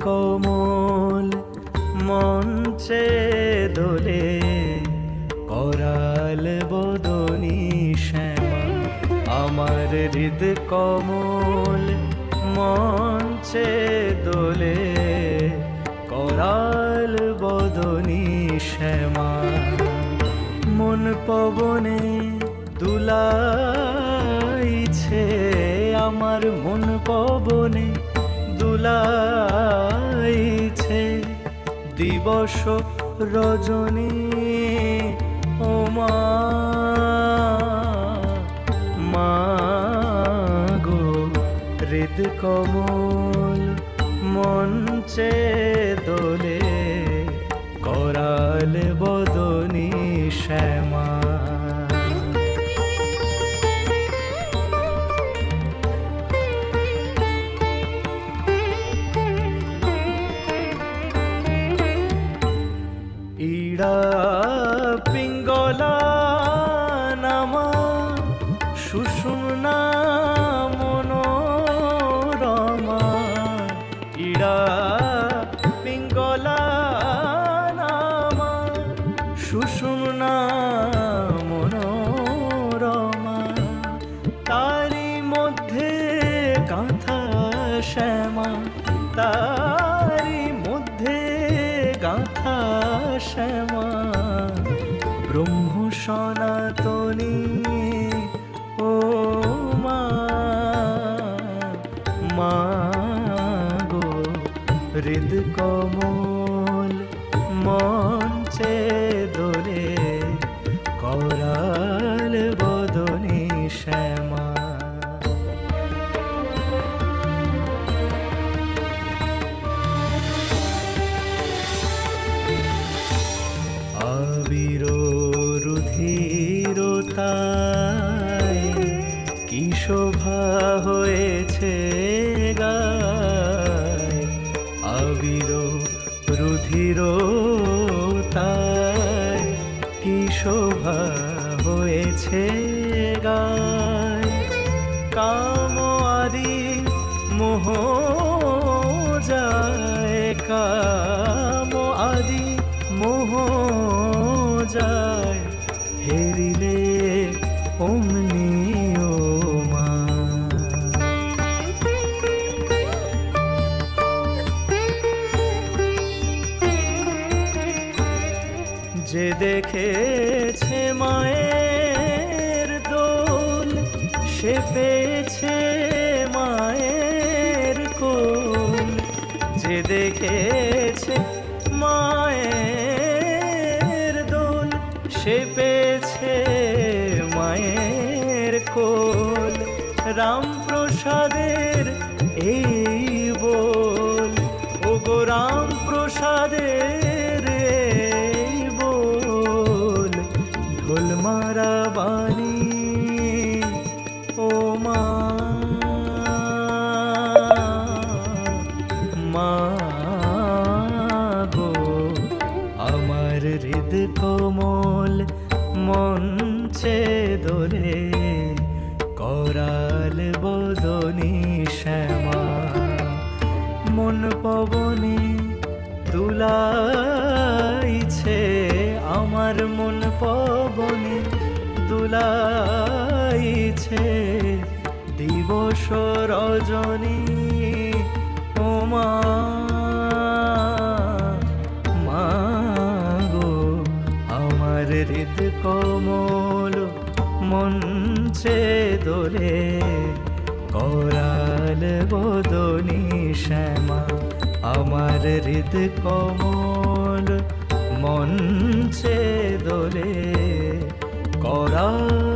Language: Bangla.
কমল মঞ্চে দোলে, করাল বদনী শ্যামা। আমার হৃদ কমল মঞ্চে দোলে, করাল বদনী শ্যামা। মন পবনে দুলাইছে আমার মন পবনে। দিবস রজনী ও মা গো হৃদ কমল মঞ্চে দোলে ইড়া পিঙ্গলা নামা সুষুম্না মনোরমা। ইড়া পিঙ্গলা নামা সুষুম্না মনোরমা। তারি মধ্যে গাঁথা শ্যামা, তারি শ্যামা ব্রহ্ম সনাতনী। ও মা মা গো হৃদ কমল রুধিরতায় কি শোভা হয়েছে গায়? আবির রুধিরতায় কি শোভা হয়েছে গায়? কাম আদি মোহ যায় কাম আদি মোহ যায়। ও মা। যে দেখেছে মায়ের দোল, সে পেয়েছে মায়ের কোল। যে দেখেছে মায়ের দোল, সে পেয়েছে মায়ের কোল রামপ্রসাদের এই বল। ও গো রামপ্রসাদের এই বল। ঢোল মারা বাণী, ও মা। মা গো, আমার হৃদ কোমল মঞ্চে দোলে। করাল বদনী শ্যামা, মন পবনে দুলাইছে আমার মন পবনে দুলাইছে দিবস রজনী ও মা মা গো, আমার হৃদ কমল মঞ্চে দোলে করাল বদনী শ্যামা আমার হৃদ কমল মঞ্চে দোলে করাল